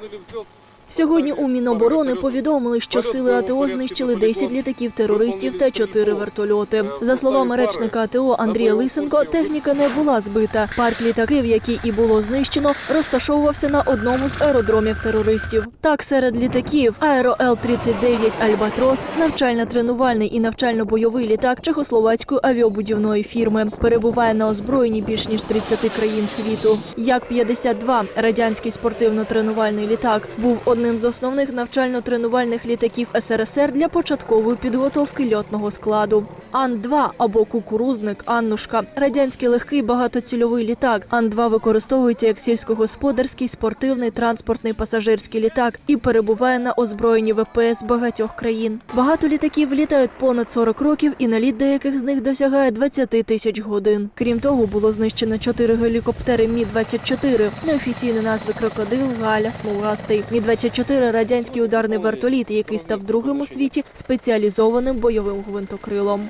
Onunla ilgili bir şey olsun. Сьогодні у Міноборони повідомили, що сили АТО знищили 10 літаків терористів та 4 вертольоти. За словами речника АТО Андрія Лисенко, техніка не була збита. Парк літаків, який і було знищено, розташовувався на одному з аеродромів терористів. Так, серед літаків Аеро Л-39 Альбатрос, навчально-тренувальний і навчально-бойовий літак чехословацької авіабудівної фірми, перебуває на озброєнні більш ніж 30 країн світу. Як-52 радянський спортивно-тренувальний літак був одним з основних навчально-тренувальних літаків СРСР для початкової підготовки льотного складу. Ан-2 або кукурузник Аннушка радянський легкий багатоцільовий літак. Ан-2 використовується як сільськогосподарський, спортивний, транспортний пасажирський літак і перебуває на озброєнні ВПС багатьох країн. Багато літаків літають понад 40 років, і наліт деяких з них досягає 20 тисяч годин. Крім того, було знищено чотири гелікоптери Мі-24, неофіційні назви крокодил, Галя, Смугастий. Мі-24 – радянський ударний вертоліт, який став другим у світі спеціалізованим бойовим гвинтокрилом.